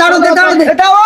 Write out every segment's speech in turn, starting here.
দাঁড়ো দাঁড়ো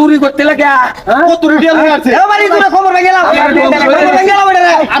চুরি করতে লাগে খবর গেলাম আর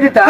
দিতা